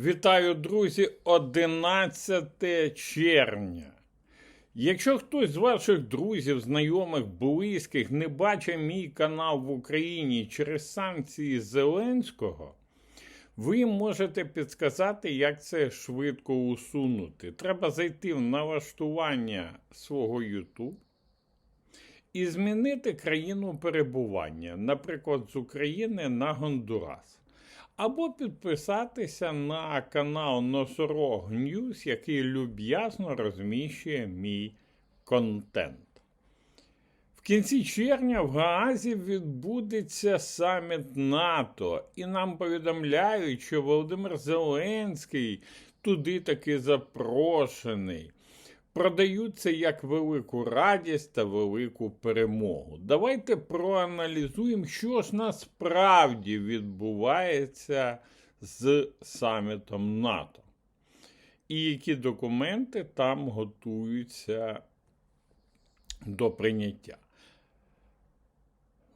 Вітаю, друзі, 11 червня. Якщо хтось з ваших друзів, знайомих, близьких не бачить мій канал в Україні через санкції Зеленського, ви можете підсказати, як це швидко усунути. Треба зайти в налаштування свого YouTube і змінити країну перебування, наприклад, з України на Гондурас. Або підписатися на канал Носорог Ньюс, який люб'язно розміщує мій контент. В кінці червня в Гаазі відбудеться саміт НАТО, і нам повідомляють, що Володимир Зеленський туди таки запрошений. Продають це як велику радість та велику перемогу. Давайте проаналізуємо, що ж насправді відбувається з самітом НАТО, і які документи там готуються до прийняття.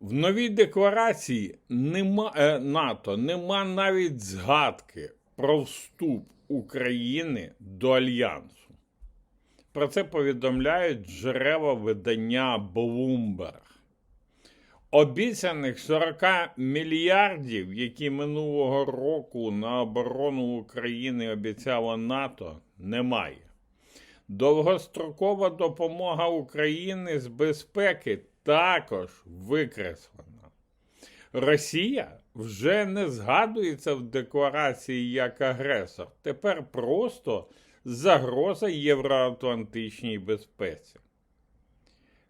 В новій декларації нема, е, НАТО нема навіть згадки про вступ України до Альянсу. Про це повідомляють джерела видання Bloomberg. Обіцяних 40 мільярдів, які минулого року на оборону України обіцяло НАТО, немає. Довгострокова допомога України з безпеки також викреслена. Росія вже не згадується в декларації як агресор. Тепер просто загроза євроатлантичній безпеці.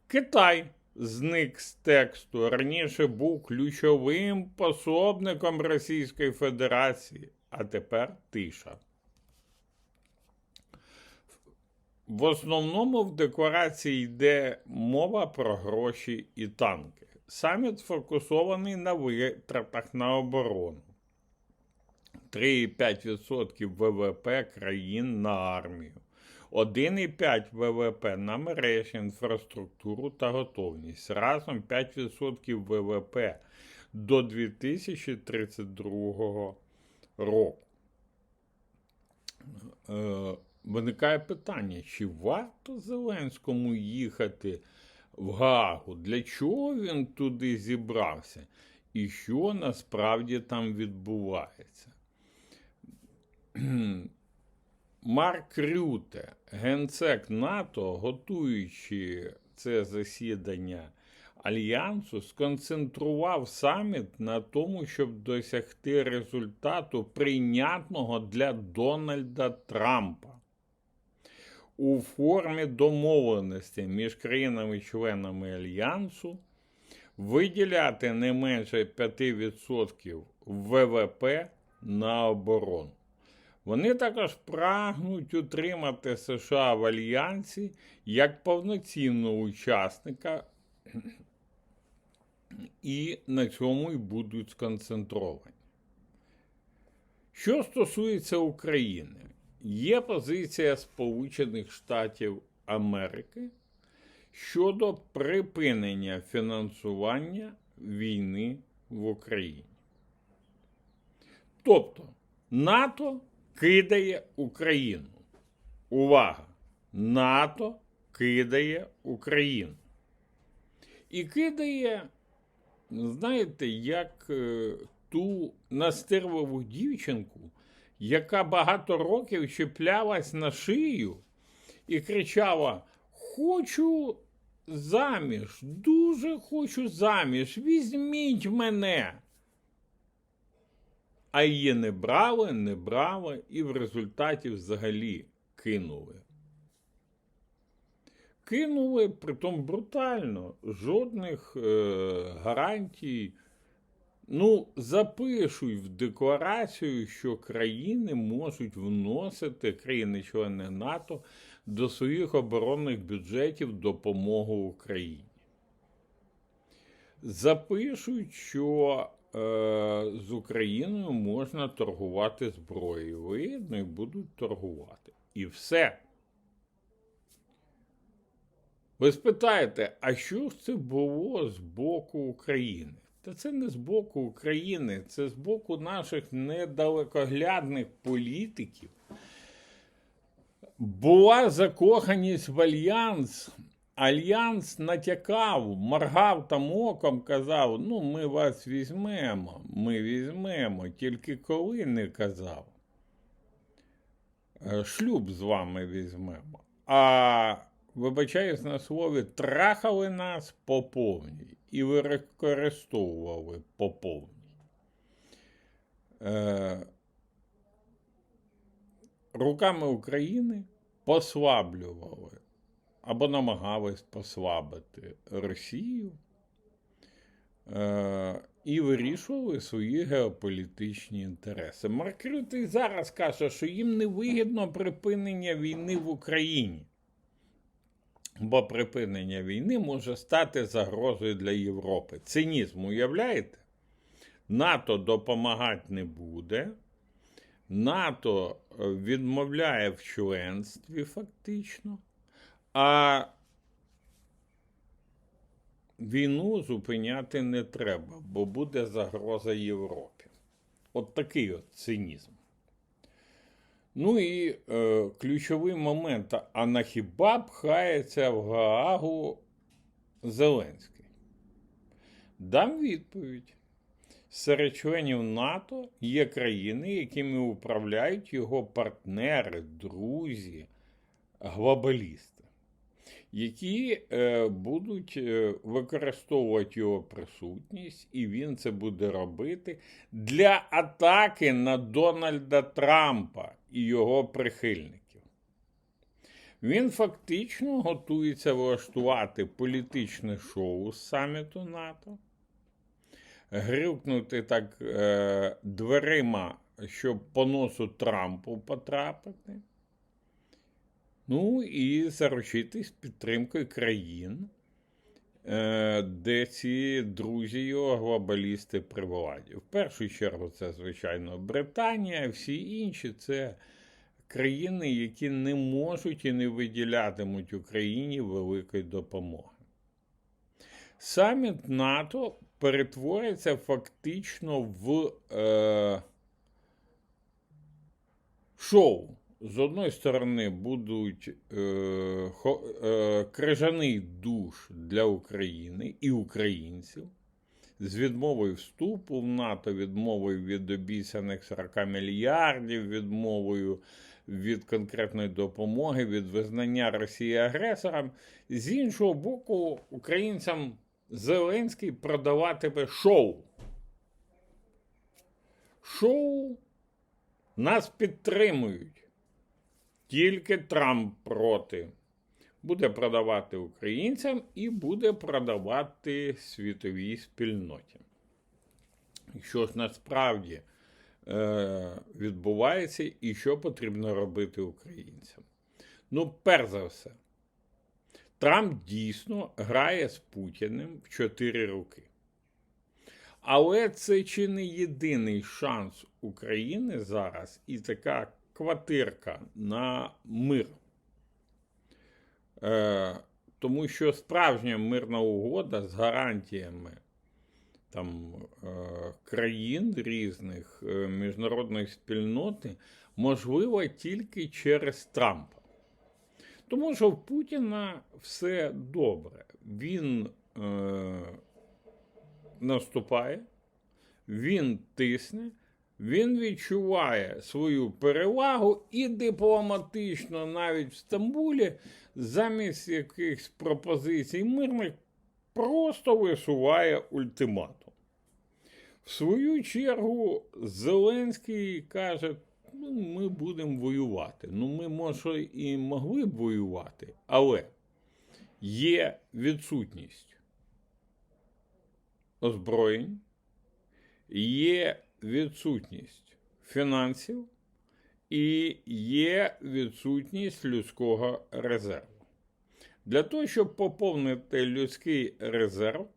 Китай зник з тексту. Раніше був ключовим пособником Російської Федерації, а тепер тиша. В основному в декларації йде мова про гроші і танки. Саміт сфокусований на витратах на оборону. 3,5% ВВП країн на армію, 1,5 ВВП на мережі, інфраструктуру та готовність. Разом 5% ВВП до 2032 року. Е, виникає питання, чи варто Зеленському їхати в Гаагу? Для чого він туди зібрався? І що насправді там відбувається? Марк Рюте, генсек НАТО, готуючи це засідання Альянсу, сконцентрував саміт на тому, щоб досягти результату прийнятного для Дональда Трампа у формі домовленості між країнами-членами Альянсу виділяти не менше 5% ВВП на оборону. Вони також прагнуть утримати США в Альянсі як повноцінного учасника, і на цьому й будуть сконцентровані. Що стосується України, є позиція Сполучених Штатів Америки щодо припинення фінансування війни в Україні. Тобто НАТО кидає Україну. Увага! НАТО кидає Україну. І кидає, знаєте, як е, ту настирливу дівчинку, яка багато років чіплялась на шию і кричала: Хочу заміж, дуже хочу заміж, візьміть мене. А її не брали, не брали і в результаті взагалі кинули. Кинули, притом брутально, жодних е, гарантій. Ну, запишуй в декларацію, що країни можуть вносити країни-члени НАТО до своїх оборонних бюджетів допомогу Україні. Запишуть, що з Україною можна торгувати зброєю. Видно, і будуть торгувати. І все. Ви спитаєте, а що ж це було з боку України? Та це не з боку України, це з боку наших недалекоглядних політиків. Була закоханість в альянс. Альянс натякав, моргав там оком, казав: ну, ми вас візьмемо, ми візьмемо, тільки коли не казав. Е, Шлюб з вами візьмемо. А вибачаюсь на слові, трахали нас по повній і використовували по повній. Е, руками України послаблювали або намагались послабити Росію е, і вирішували свої геополітичні інтереси. Марк Рютте зараз каже, що їм не вигідно припинення війни в Україні. Бо припинення війни може стати загрозою для Європи. Цинізм, уявляєте? НАТО допомагати не буде. НАТО відмовляє в членстві фактично, а війну зупиняти не треба, бо буде загроза Європі. От такий от цинізм. Ну і е, ключовий момент: а на хіба пхається в Гаагу Зеленський? Дам відповідь. Серед членів НАТО є країни, якими управляють його партнери, друзі, глобалісти, які е, будуть е, використовувати його присутність, і він це буде робити для атаки на Дональда Трампа і його прихильників. Він фактично готується влаштувати політичне шоу з саміту НАТО грюкнути так е, дверима, щоб по носу Трампу потрапити. Ну і заручитись підтримкою країн, е, де ці друзі його глобалісти при владі. В першу чергу, це, звичайно, Британія, всі інші це країни, які не можуть і не виділятимуть Україні великої допомоги. Саміт НАТО перетвориться фактично в е, шоу. З одної сторони, будуть е, е, крижаний душ для України і українців з відмовою вступу в НАТО, відмовою від обіцяних 40 мільярдів, відмовою від конкретної допомоги, від визнання Росії агресором. З іншого боку, українцям Зеленський продаватиме шоу. Шоу нас підтримують. Тільки Трамп проти. Буде продавати українцям і буде продавати світовій спільноті. Що ж насправді е, відбувається і що потрібно робити українцям? Ну, перш за все, Трамп дійсно грає з Путіним в чотири роки. Але це чи не єдиний шанс України зараз і така квартирка на мир. Е, Тому що справжня мирна угода з гарантіями там, е, країн різних е, міжнародної спільноти можлива тільки через Трампа. Тому що в Путіна все добре. Він е, наступає, він тисне, він відчуває свою перевагу і дипломатично навіть в Стамбулі замість якихось пропозицій мирних просто висуває ультиматум. В свою чергу, Зеленський каже, ну, ми будемо воювати. Ну, ми, може, і могли б воювати, але є відсутність озброєнь, є відсутність фінансів і є відсутність людського резерву. Для того, щоб поповнити людський резерв,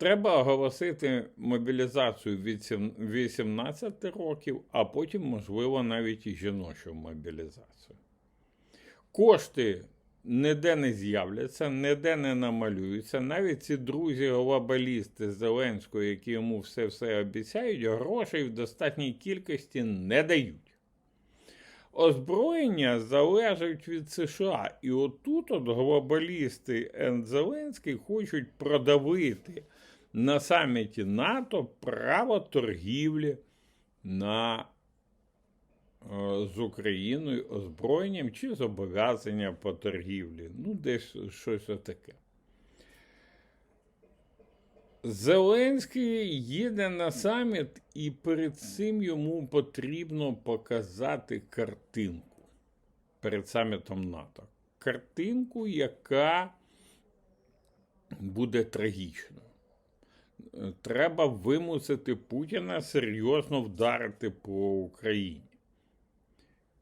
Треба оголосити мобілізацію від 18 років, а потім, можливо, навіть і жіночу мобілізацію. Кошти ніде не з'являться, ніде не намалюються. Навіть ці друзі-глобалісти Зеленського, які йому все все обіцяють, грошей в достатній кількості не дають. Озброєння залежить від США. І отут от глобалісти Ен Зеленський хочуть продавити на саміті НАТО право торгівлі на, з Україною озброєнням чи зобов'язання по торгівлі. Ну, десь щось таке. Зеленський їде на саміт, і перед цим йому потрібно показати картинку перед самітом НАТО. Картинку, яка буде трагічною. Треба вимусити Путіна серйозно вдарити по Україні.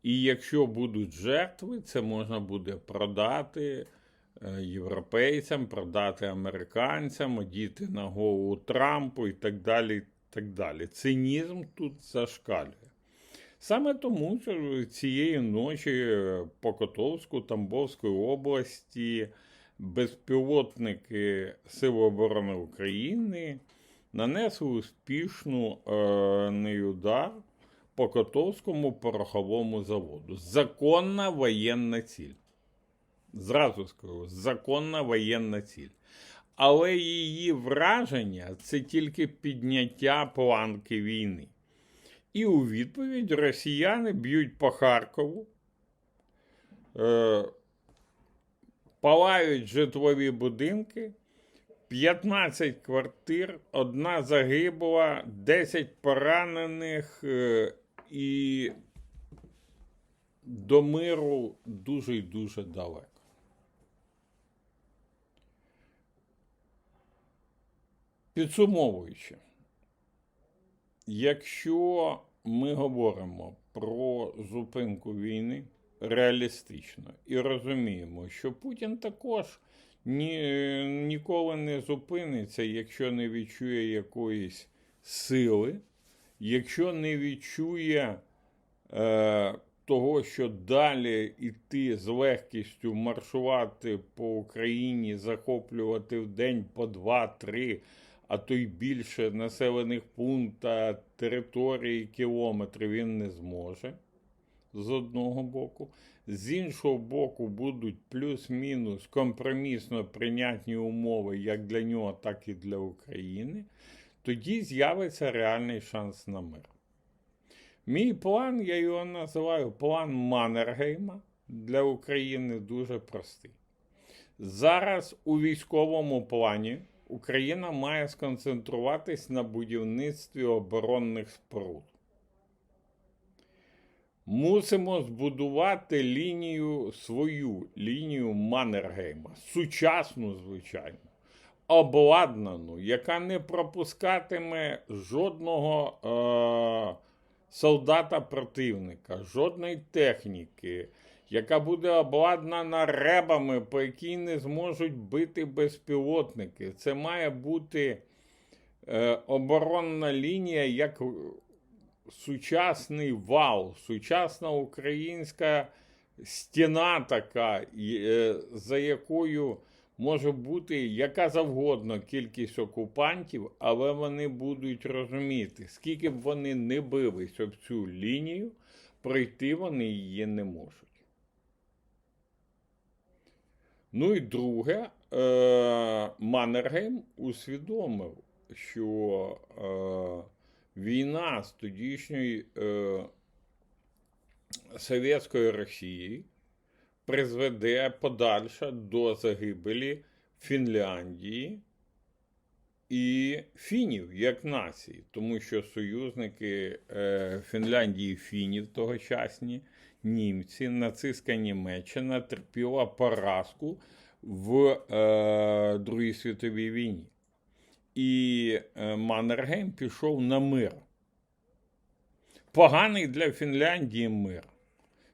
І якщо будуть жертви, це можна буде продати е, європейцям, продати американцям, одіти на голову Трампу і так далі. так далі. Цинізм тут зашкалює. Саме тому, що цієї ночі по Котовську Тамбовської області безпілотники Сил оборони України нанесли успішну е, удар по Котовському пороховому заводу. Законна воєнна ціль. Зразу скажу, законна воєнна ціль. Але її враження це тільки підняття планки війни. І у відповідь росіяни б'ють по Харкову, е, палають житлові будинки, 15 квартир, одна загибла, 10 поранених е, і до миру дуже і дуже далеко. Підсумовуючи, якщо ми говоримо про зупинку війни реалістично і розуміємо, що Путін також ні, ніколи не зупиниться, якщо не відчує якоїсь сили, якщо не відчує е, того, що далі йти з легкістю маршувати по Україні, захоплювати в день по два-три а то й більше населених пунктів, території кілометрів він не зможе з одного боку. З іншого боку, будуть плюс-мінус компромісно прийнятні умови як для нього, так і для України. Тоді з'явиться реальний шанс на мир. Мій план, я його називаю план Маннергейма для України дуже простий. Зараз у військовому плані Україна має сконцентруватись на будівництві оборонних споруд. Мусимо збудувати лінію свою лінію Маннергейма, сучасну, звичайно, обладнану, яка не пропускатиме жодного е- солдата противника, жодної техніки яка буде обладнана ребами, по якій не зможуть бити безпілотники. Це має бути е, оборонна лінія як сучасний вал, сучасна українська стіна така, е, за якою може бути яка завгодно кількість окупантів, але вони будуть розуміти, скільки б вони не бились об цю лінію, пройти вони її не можуть. Ну і друге, е, Маннергейм усвідомив, що е, війна з тодішньої е, Совєтської Росії призведе подальше до загибелі Фінляндії і фінів як нації, тому що союзники е, Фінляндії фінів тогочасні німці, нацистська Німеччина терпіла поразку в е, Другій світовій війні. І е, Маннергейм пішов на мир. Поганий для Фінляндії мир.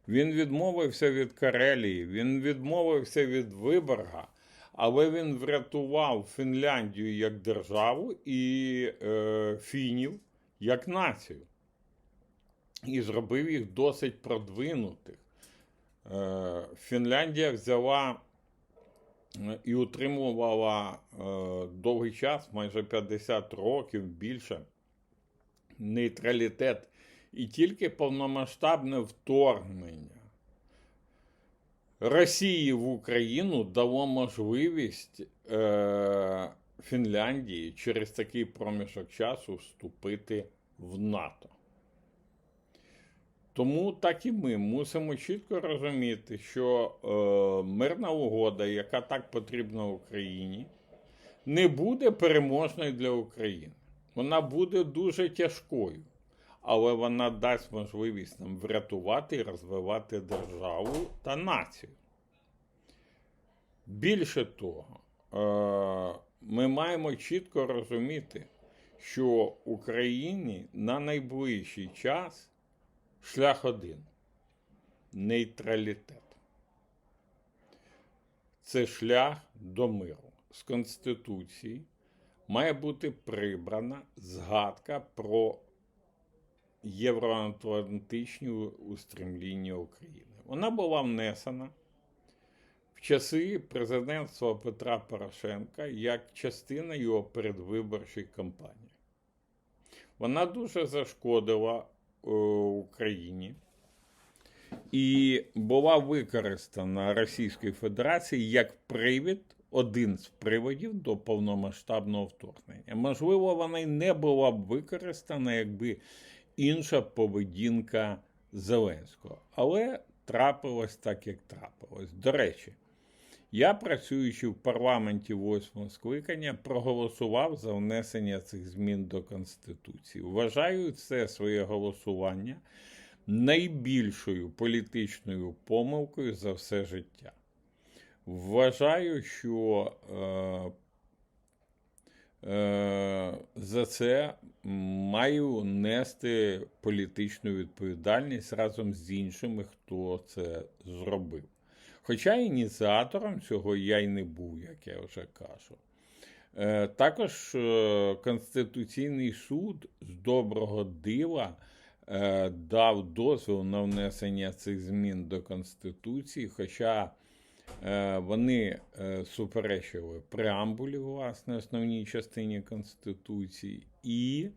Він відмовився від Карелії, він відмовився від Виборга, але він врятував Фінляндію як державу і е, фінів як націю і зробив їх досить продвинутих. Е, Фінляндія взяла е, і утримувала е, довгий час, майже 50 років більше, нейтралітет. І тільки повномасштабне вторгнення Росії в Україну дало можливість е, Фінляндії через такий проміжок часу вступити в НАТО. Тому так і ми мусимо чітко розуміти, що е, мирна угода, яка так потрібна Україні, не буде переможною для України. Вона буде дуже тяжкою, але вона дасть можливість нам врятувати і розвивати державу та націю. Більше того, е, ми маємо чітко розуміти, що Україні на найближчий час шлях один нейтралітет. Це шлях до миру. З Конституції має бути прибрана згадка про євроатлантичні устремління України. Вона була внесена в часи президентства Петра Порошенка як частина його передвиборчої кампанії. Вона дуже зашкодила е, Україні і була використана Російською Федерацією як привід, один з приводів до повномасштабного вторгнення. Можливо, вона й не була б використана, якби інша поведінка Зеленського. Але трапилось так, як трапилось. До речі, я, працюючи в парламенті восьмого скликання, проголосував за внесення цих змін до Конституції. Вважаю це своє голосування найбільшою політичною помилкою за все життя. Вважаю, що е, за це маю нести політичну відповідальність разом з іншими, хто це зробив. Хоча ініціатором цього я й не був, як я вже кажу. Е, Також е, Конституційний суд з доброго дива е, дав дозвіл на внесення цих змін до Конституції, хоча е, вони е, суперечили преамбулі, власне, основній частині Конституції і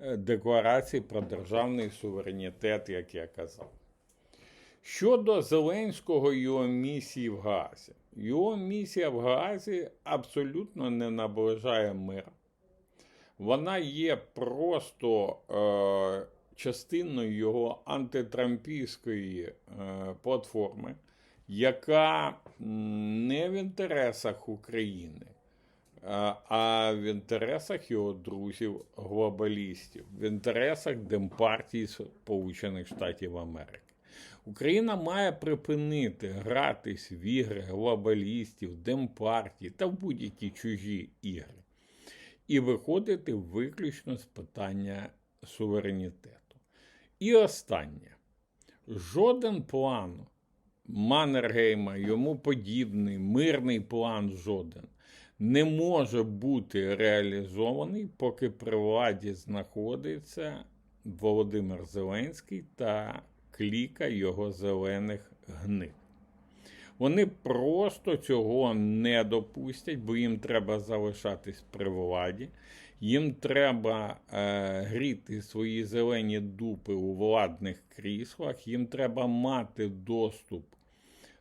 е, Декларації про державний суверенітет, як я казав. Щодо Зеленського його місії в Газі, його місія в Газі абсолютно не наближає мир. Вона є просто е, частиною його антитрампійської е, платформи, яка не в інтересах України, а, в інтересах його друзів-глобалістів, в інтересах Демпартії Сполучених Штатів Америки. Україна має припинити гратись в ігри глобалістів, демпартій та в будь-які чужі ігри і виходити виключно з питання суверенітету. І останнє: жоден план Маннергейма, йому подібний, мирний план жоден. Не може бути реалізований, поки при владі знаходиться Володимир Зеленський та кліка його зелених гнид. Вони просто цього не допустять, бо їм треба залишатись при владі, їм треба е, гріти свої зелені дупи у владних кріслах, їм треба мати доступ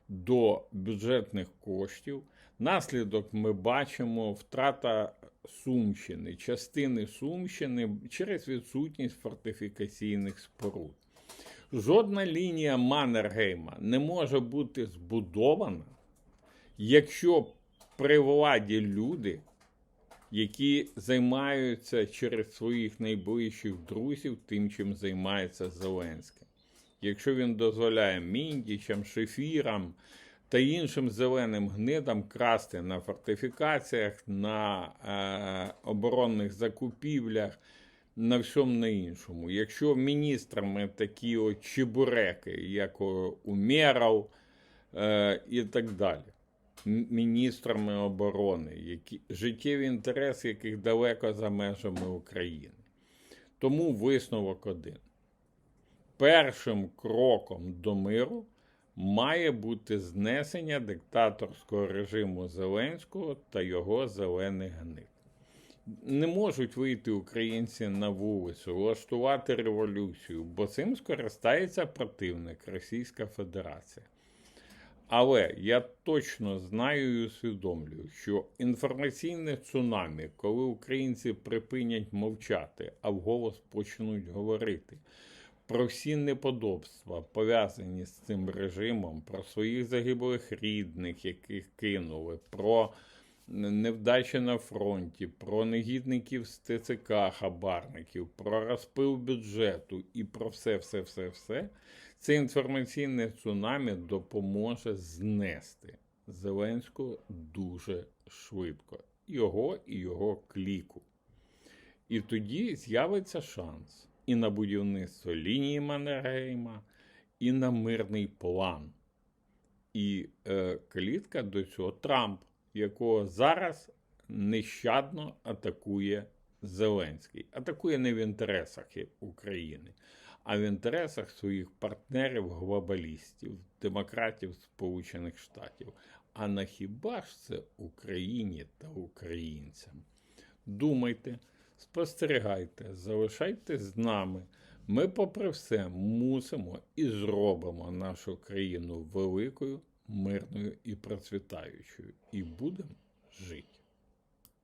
до бюджетних коштів. Наслідок ми бачимо втрата Сумщини, частини Сумщини через відсутність фортифікаційних споруд. Жодна лінія Маннергейма не може бути збудована, якщо при владі люди, які займаються через своїх найближчих друзів тим, чим займається Зеленський. Якщо він дозволяє міндічам, шефірам та іншим зеленим гнидам красти на фортифікаціях, на е, оборонних закупівлях на всьому на іншому. Якщо міністрами такі от чебуреки, як Умєров е, і так далі, міністрами оборони, які, життєвий інтерес яких далеко за межами України. Тому висновок один. Першим кроком до миру має бути знесення диктаторського режиму Зеленського та його зелених гнид. Не можуть вийти українці на вулицю, влаштувати революцію, бо цим скористається противник Російська Федерація. Але я точно знаю і усвідомлюю, що інформаційне цунамі, коли українці припинять мовчати, а вголос почнуть говорити про всі неподобства, пов'язані з цим режимом, про своїх загиблих рідних, яких кинули, про невдачі на фронті, про негідників з ТЦК хабарників, про розпил бюджету і про все, все, все, все. Це інформаційне цунамі допоможе знести Зеленського дуже швидко. Його і його кліку. І тоді з'явиться шанс і на будівництво лінії Маннергейма, і на мирний план. І е, клітка до цього Трамп, якого зараз нещадно атакує Зеленський. Атакує не в інтересах України, а в інтересах своїх партнерів-глобалістів, демократів Сполучених Штатів. А на хіба ж це Україні та українцям? Думайте, спостерігайте, залишайтесь з нами. Ми, попри все, мусимо і зробимо нашу країну великою, мирною і процвітаючою. І будемо жити.